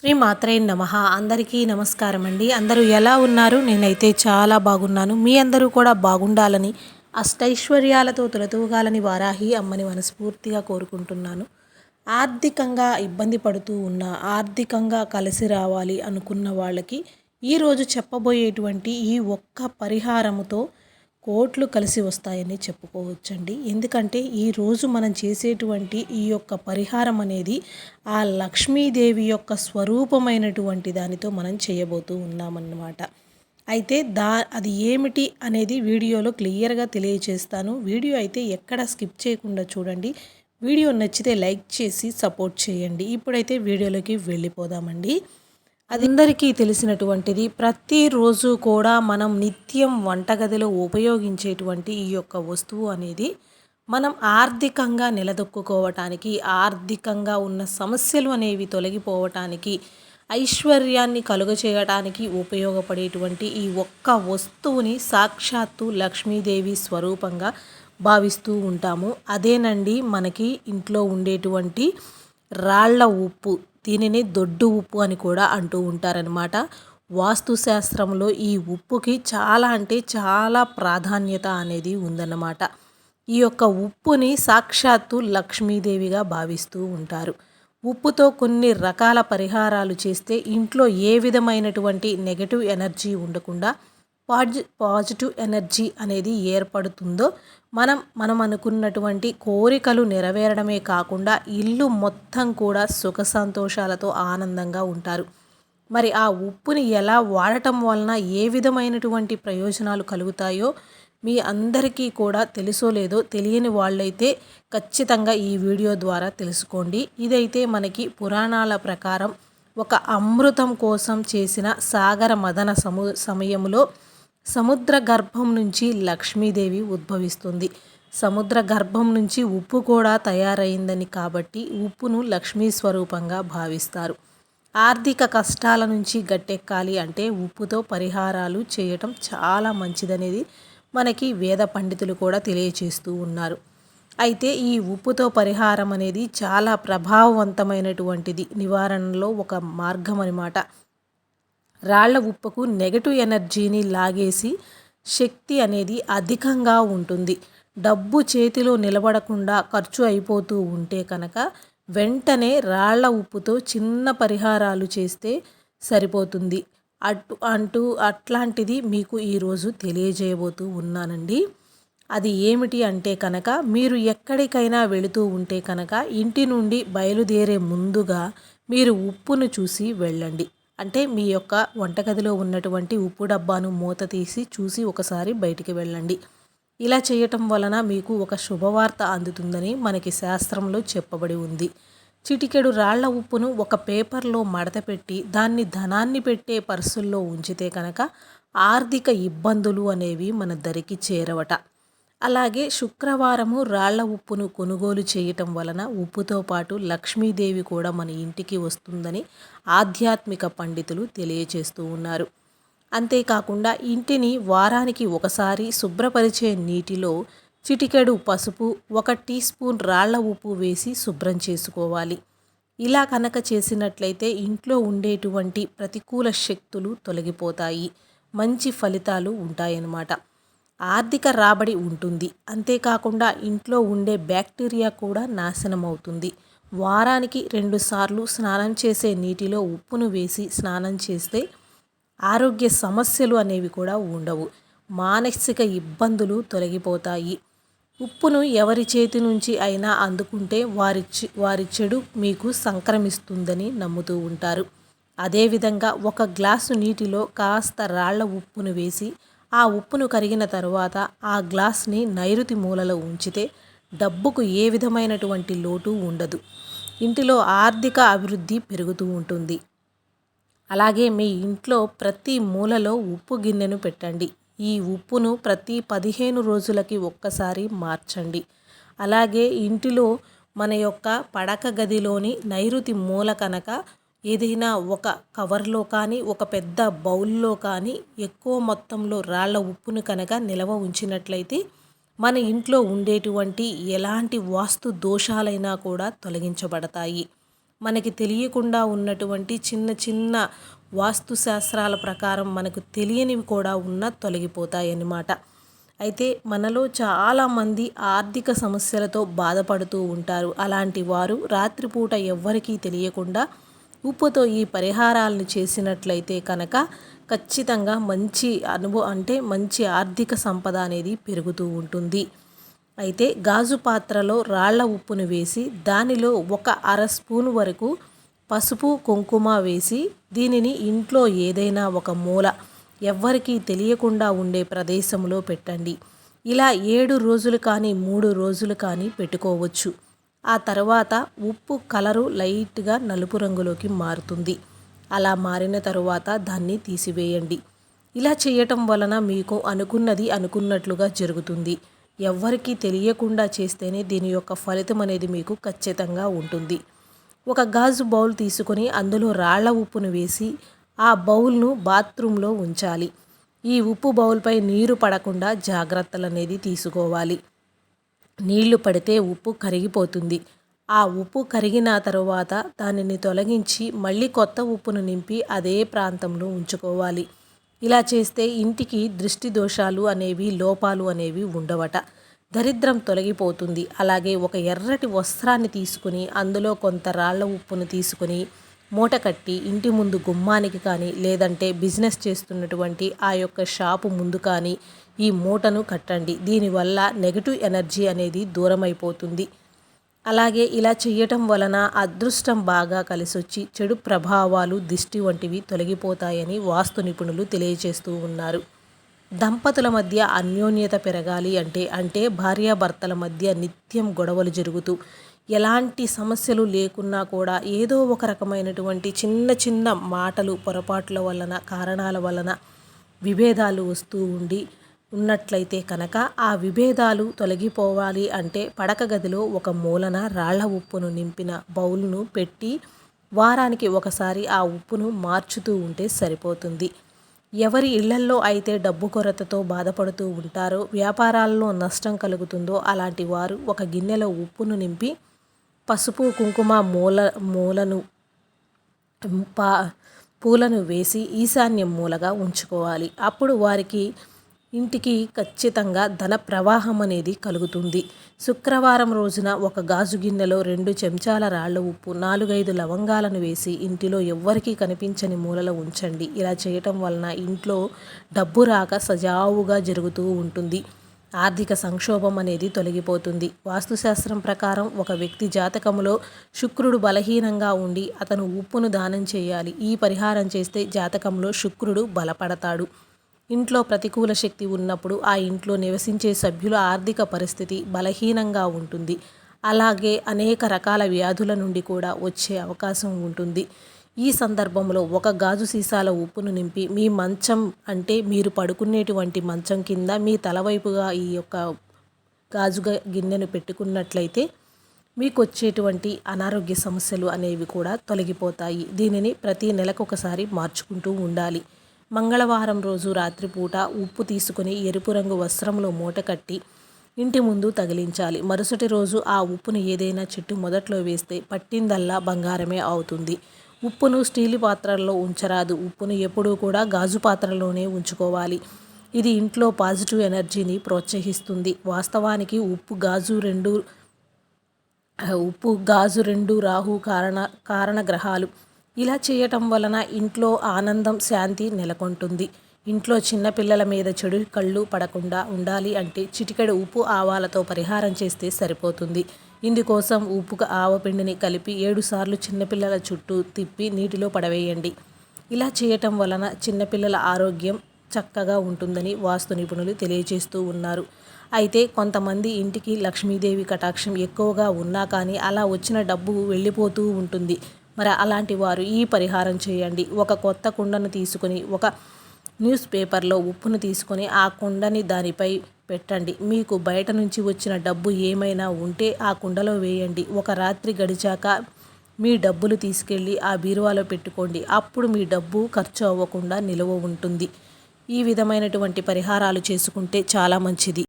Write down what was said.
శ్రీ మాత్రే నమ. అందరికీ నమస్కారం అండి. అందరూ ఎలా ఉన్నారు? నేనైతే చాలా బాగున్నాను. మీ అందరూ కూడా బాగుండాలని అష్టైశ్వర్యాలతో తులతూగాలని వారాహి అమ్మని మనస్ఫూర్తిగా కోరుకుంటున్నాను. ఆర్థికంగా ఇబ్బంది పడుతూ ఉన్న ఆర్థికంగా కలిసి రావాలి అనుకున్న వాళ్ళకి ఈరోజు చెప్పబోయేటువంటి ఈ ఒక్క పరిహారముతో కోట్లు కలిసి వస్తాయని చెప్పుకోవచ్చండి. ఎందుకంటే ఈరోజు మనం చేసేటువంటి ఈ యొక్క పరిహారం అనేది ఆ లక్ష్మీదేవి యొక్క స్వరూపమైనటువంటి దానితో మనం చేయబోతూ ఉన్నామన్నమాట. అయితే దా అది ఏమిటి అనేది వీడియోలో క్లియర్గా తెలియజేస్తాను వీడియో అయితే ఎక్కడ స్కిప్ చేయకుండా చూడండి. వీడియో నచ్చితే లైక్ చేసి సపోర్ట్ చేయండి. ఇప్పుడైతే వీడియోలోకి వెళ్ళిపోదామండి. అందరికీ తెలిసినటువంటిది ప్రతిరోజు కూడా మనం నిత్యం వంటగదిలో ఉపయోగించేటువంటి ఈ యొక్క వస్తువు అనేది మనం ఆర్థికంగా నిలదొక్కుకోవటానికి ఆర్థికంగా ఉన్న సమస్యలు అనేవి తొలగిపోవటానికి ఐశ్వర్యాన్ని కలుగచేయటానికి ఉపయోగపడేటువంటి ఈ ఒక్క వస్తువుని సాక్షాత్తు లక్ష్మీదేవి స్వరూపంగా భావిస్తూ ఉంటాము. అదేనండి మనకి ఇంట్లో ఉండేటువంటి రాళ్ళ ఉప్పు. దీనిని దొడ్డు ఉప్పు అని కూడా అంటూ ఉంటారనమాట వాస్తుశాస్త్రంలో ఈ ఉప్పుకి చాలా అంటే చాలా ప్రాధాన్యత అనేది ఉందన్నమాట. ఈ యొక్క ఉప్పుని సాక్షాత్తు లక్ష్మీదేవిగా భావిస్తూ ఉంటారు. ఉప్పుతో కొన్ని రకాల పరిహారాలు చేస్తే ఇంట్లో ఏ విధమైనటువంటి నెగటివ్ ఎనర్జీ ఉండకుండా పాజి పాజిటివ్ ఎనర్జీ అనేది ఏర్పడుతుందో మనం మనం అనుకున్నటువంటి కోరికలు నెరవేరడమే కాకుండా ఇల్లు మొత్తం కూడా సుఖ సంతోషాలతో ఆనందంగా ఉంటారు. మరి ఆ ఉప్పుని ఎలా వాడటం వలన ఏ విధమైనటువంటి ప్రయోజనాలు కలుగుతాయో మీ అందరికీ కూడా తెలుసో లేదో తెలియని వాళ్ళైతే ఖచ్చితంగా ఈ వీడియో ద్వారా తెలుసుకోండి. ఇదైతే మనకి పురాణాల ప్రకారం ఒక అమృతం కోసం చేసిన సాగర మదన సము సమయంలో సముద్ర గర్భం నుంచి లక్ష్మీదేవి ఉద్భవిస్తుంది. సముద్ర గర్భం నుంచి ఉప్పు కూడా తయారైందని కాబట్టి ఉప్పును లక్ష్మీ స్వరూపంగా భావిస్తారు. ఆర్థిక కష్టాల నుంచి గట్టెక్కాలి అంటే ఉప్పుతో పరిహారాలు చేయటం చాలా మంచిదనేది మనకి వేద పండితులు కూడా తెలియచేస్తూ ఉన్నారు. అయితే ఈ ఉప్పుతో పరిహారం అనేది చాలా ప్రభావవంతమైనటువంటిది. నివారణలో ఒక మార్గం అనమాట రాళ్ళ ఉప్పుకు నెగటివ్ ఎనర్జీని లాగేసి శక్తి అనేది అధికంగా ఉంటుంది. డబ్బు చేతిలో నిలబడకుండా ఖర్చు అయిపోతూ ఉంటే కనుక వెంటనే రాళ్ళ ఉప్పుతో చిన్న పరిహారాలు చేస్తే సరిపోతుంది. అటు అంటూ అట్లాంటిది మీకు ఈరోజు తెలియజేయబోతూ ఉన్నానండి. అది ఏమిటి అంటే కనుక మీరు ఎక్కడికైనా వెళుతూ ఉంటే కనుక ఇంటి నుండి బయలుదేరే ముందుగా మీరు ఉప్పును చూసి వెళ్ళండి. అంటే మీ యొక్క వంటగదిలో ఉన్నటువంటి ఉప్పు డబ్బాను మూత తీసి చూసి ఒకసారి బయటికి వెళ్ళండి. ఇలా చేయటం వలన మీకు ఒక శుభవార్త అందుతుందని మనకి శాస్త్రంలో చెప్పబడి ఉంది. చిటికెడు రాళ్ళ ఉప్పును ఒక పేపర్లో మడతపెట్టి దాన్ని ధనాన్ని పెట్టే పర్సుల్లో ఉంచితే కనుక ఆర్థిక ఇబ్బందులు అనేవి మన దరికి చేరవట. అలాగే శుక్రవారము రాళ్ళ ఉప్పును కొనుగోలు చేయటం వలన ఉప్పుతో పాటు లక్ష్మీదేవి కూడా మన ఇంటికి వస్తుందని ఆధ్యాత్మిక పండితులు తెలియచేస్తూ ఉన్నారు. అంతేకాకుండా ఇంటిని వారానికి ఒకసారి శుభ్రపరిచే నీటిలో చిటికెడు పసుపు ఒక టీ స్పూన్ రాళ్ళ ఉప్పు వేసి శుభ్రం చేసుకోవాలి. ఇలా కనుక చేసినట్లయితే ఇంట్లో ఉండేటువంటి ప్రతికూల శక్తులు తొలగిపోతాయి. మంచి ఫలితాలు ఉంటాయన్నమాట. ఆర్థిక రాబడి ఉంటుంది. అంతేకాకుండా ఇంట్లో ఉండే బ్యాక్టీరియా కూడా నాశనం అవుతుంది వారానికి రెండుసార్లు స్నానం చేసే నీటిలో ఉప్పును వేసి స్నానం చేస్తే ఆరోగ్య సమస్యలు అనేవి కూడా ఉండవు. మానసిక ఇబ్బందులు తొలగిపోతాయి. ఉప్పును ఎవరి చేతి నుంచి అయినా అందుకుంటే వారి వారి చెడు మీకు సంక్రమిస్తుందని నమ్ముతూ ఉంటారు. అదేవిధంగా ఒక గ్లాసు నీటిలో కాస్త రాళ్ళ ఉప్పును వేసి ఆ ఉప్పును కరిగిన తరువాత ఆ గ్లాస్ని నైరుతి మూలలో ఉంచితే డబ్బుకు ఏ విధమైనటువంటి లోటు ఉండదు. ఇంటిలో ఆర్థిక అభివృద్ధి పెరుగుతూ ఉంటుంది. అలాగే మీ ఇంట్లో ప్రతి మూలలో ఉప్పు గిన్నెను పెట్టండి. ఈ ఉప్పును ప్రతి పదిహేను రోజులకి ఒక్కసారి మార్చండి. అలాగే ఇంటిలో మన యొక్క పడక గదిలోని నైరుతి మూల కనుక ఏదైనా ఒక కవర్లో కానీ ఒక పెద్ద బౌల్లో కానీ ఎక్కువ మొత్తంలో రాళ్ళ ఉప్పును కనుక నిలవ ఉంచినట్లయితే మన ఇంట్లో ఉండేటువంటి ఎలాంటి వాస్తు దోషాలైనా కూడా తొలగించబడతాయి. మనకి తెలియకుండా ఉన్నటువంటి చిన్న చిన్న వాస్తు శాస్త్రాల ప్రకారం మనకు తెలియనివి కూడా ఉన్న తొలగిపోతాయి అన్నమాట. అయితే మనలో చాలామంది ఆర్థిక సమస్యలతో బాధపడుతూ ఉంటారు. అలాంటి వారు రాత్రిపూట ఎవ్వరికీ తెలియకుండా ఉప్పుతో ఈ పరిహారాలను చేసినట్లయితే కనుక ఖచ్చితంగా మంచి అనుభవం అంటే మంచి ఆర్థిక సంపద అనేది పెరుగుతూ ఉంటుంది. అయితే గాజు పాత్రలో రాళ్ళ ఉప్పును వేసి దానిలో ఒక అర స్పూన్ వరకు పసుపు కుంకుమ వేసి దీనిని ఇంట్లో ఏదైనా ఒక మూల ఎవ్వరికీ తెలియకుండా ఉండే ప్రదేశంలో పెట్టండి. ఇలా ఏడు రోజులు కానీ మూడు రోజులు కానీ పెట్టుకోవచ్చు. ఆ తర్వాత ఉప్పు కలరు లైట్గా నలుపు రంగులోకి మారుతుంది. అలా మారిన తరువాత దాన్ని తీసివేయండి. ఇలా చేయటం వలన మీకు అనుకున్నది అనుకున్నట్లుగా జరుగుతుంది. ఎవ్వరికీ తెలియకుండా చేస్తేనే దీని యొక్క ఫలితం అనేది మీకు ఖచ్చితంగా ఉంటుంది. ఒక గాజు బౌల్ తీసుకొని అందులో రాళ్ళ ఉప్పును వేసి ఆ బౌల్ను బాత్రూంలో ఉంచాలి. ఈ ఉప్పు బౌల్పై నీరు పడకుండా జాగ్రత్తలు అనేది తీసుకోవాలి. నీళ్ళు పడితే ఉప్పు కరిగిపోతుంది. ఆ ఉప్పు కరిగిన తరువాత దానిని తొలగించి మళ్ళీ కొత్త ఉప్పును నింపి అదే ప్రాంతంలో ఉంచుకోవాలి. ఇలా చేస్తే ఇంటికి దృష్టి దోషాలు అనేవి లోపాలు అనేవి ఉండవట. దరిద్రం తొలగిపోతుంది. అలాగే ఒక ఎర్రటి వస్త్రాన్ని తీసుకుని అందులో కొంత రాళ్ళ ఉప్పును తీసుకుని మూట కట్టి ఇంటి ముందు గుమ్మానికి కానీ లేదంటే బిజినెస్ చేస్తున్నటువంటి ఆ యొక్క షాపు ముందు కానీ ఈ మూటను కట్టండి. దీనివల్ల నెగటివ్ ఎనర్జీ అనేది దూరమైపోతుంది. అలాగే ఇలా చేయటం వలన అదృష్టం బాగా కలిసొచ్చి చెడు ప్రభావాలు దిష్టి వంటివి తొలగిపోతాయని వాస్తు నిపుణులు తెలియజేస్తూ ఉన్నారు. దంపతుల మధ్య అన్యోన్యత పెరగాలి అంటే అంటే భార్యాభర్తల మధ్య నిత్యం గొడవలు జరుగుతూ ఎలాంటి సమస్యలు లేకున్నా కూడా ఏదో ఒక రకమైనటువంటి చిన్న చిన్న మాటలు పొరపాట్ల వలన కారణాల వలన విభేదాలు వస్తూ ఉండి ఉన్నట్లయితే కనుక ఆ విభేదాలు తొలగిపోవాలి అంటే పడక గదిలో ఒక మూలన రాళ్ళ ఉప్పును నింపిన బౌల్ను పెట్టి వారానికి ఒకసారి ఆ ఉప్పును మార్చుతూ ఉంటే సరిపోతుంది. ఎవరి ఇళ్ళల్లో అయితే డబ్బు కొరతతో బాధపడుతూ ఉంటారో వ్యాపారాల్లో నష్టం కలుగుతుందో అలాంటి వారు ఒక గిన్నెలో ఉప్పును నింపి పసుపు కుంకుమ మూల మూలను పా పూలను వేసి ఈశాన్యం మూలగా ఉంచుకోవాలి. అప్పుడు వారికి ఇంటికి ఖచ్చితంగా ధన ప్రవాహం అనేది కలుగుతుంది. శుక్రవారం రోజున ఒక గాజు గిన్నెలో రెండు చెంచాల రాళ్ళ ఉప్పు నాలుగైదు లవంగాలను వేసి ఇంటిలో ఎవ్వరికీ కనిపించని మూలలో ఉంచండి. ఇలా చేయటం వలన ఇంట్లో డబ్బు రాక సజావుగా జరుగుతూ ఉంటుంది. ఆర్థిక సంక్షోభం అనేది తొలగిపోతుంది. వాస్తుశాస్త్రం ప్రకారం ఒక వ్యక్తి జాతకంలో శుక్రుడు బలహీనంగా ఉండి అతను ఉప్పును దానం చేయాలి. ఈ పరిహారం చేస్తే జాతకంలో శుక్రుడు బలపడతాడు. ఇంట్లో ప్రతికూల శక్తి ఉన్నప్పుడు ఆ ఇంట్లో నివసించే సభ్యుల ఆర్థిక పరిస్థితి బలహీనంగా ఉంటుంది. అలాగే అనేక రకాల వ్యాధుల నుండి కూడా వచ్చే అవకాశం ఉంటుంది. ఈ సందర్భంలో ఒక గాజు సీసాల ఉప్పును నింపి మీ మంచం అంటే మీరు పడుకునేటువంటి మంచం కింద మీ తలవైపుగా ఈ యొక్క గాజు గిన్నెను పెట్టుకున్నట్లయితే మీకు వచ్చేటువంటి అనారోగ్య సమస్యలు అనేవి కూడా తొలగిపోతాయి. దీనిని ప్రతి నెలకు ఒకసారి మార్చుకుంటూ ఉండాలి. మంగళవారం రోజు రాత్రిపూట ఉప్పు తీసుకుని ఎరుపు రంగు వస్త్రంలో మూట కట్టి ఇంటి ముందు తగిలించాలి. మరుసటి రోజు ఆ ఉప్పును ఏదైనా చెట్టు మొదట్లో వేస్తే పట్టిందల్లా బంగారమే అవుతుంది. ఉప్పును స్టీల్ పాత్రల్లో ఉంచరాదు. ఉప్పును ఎప్పుడూ కూడా గాజు పాత్రలోనే ఉంచుకోవాలి. ఇది ఇంట్లో పాజిటివ్ ఎనర్జీని ప్రోత్సహిస్తుంది. వాస్తవానికి ఉప్పు గాజు రెండు ఉప్పు గాజు రెండు రాహు కారణ కారణ గ్రహాలు ఇలా చేయటం వలన ఇంట్లో ఆనందం శాంతి నెలకొంటుంది. ఇంట్లో చిన్నపిల్లల మీద చెడు కళ్ళు పడకుండా ఉండాలి అంటే చిటికెడు ఉప్పు ఆవాలతో పరిహారం చేస్తే సరిపోతుంది. ఇందుకోసం ఉప్పు ఆవపిండిని కలిపి ఏడుసార్లు చిన్నపిల్లల చుట్టూ తిప్పి నీటిలో పడవేయండి. ఇలా చేయటం వలన చిన్నపిల్లల ఆరోగ్యం చక్కగా ఉంటుందని వాస్తు నిపుణులు తెలియజేస్తూ ఉన్నారు. అయితే కొంతమంది ఇంటికి లక్ష్మీదేవి కటాక్షం ఎక్కువగా ఉన్నా కానీ అలా వచ్చిన డబ్బు వెళ్ళిపోతూ ఉంటుంది. మరి అలాంటి వారు ఈ పరిహారం చేయండి. ఒక కొత్త కుండను తీసుకొని ఒక న్యూస్ పేపర్లో ఉప్పును తీసుకొని ఆ కుండని దానిపై పెట్టండి. మీకు బయట నుంచి వచ్చిన డబ్బు ఏమైనా ఉంటే ఆ కుండలో వేయండి. ఒక రాత్రి గడిచాక మీ డబ్బులు తీసుకెళ్ళి ఆ బీరువాలో పెట్టుకోండి. అప్పుడు మీ డబ్బు ఖర్చు అవ్వకుండా నిలువ ఉంటుంది. ఈ విధమైనటువంటి పరిహారాలు చేసుకుంటే చాలా మంచిది.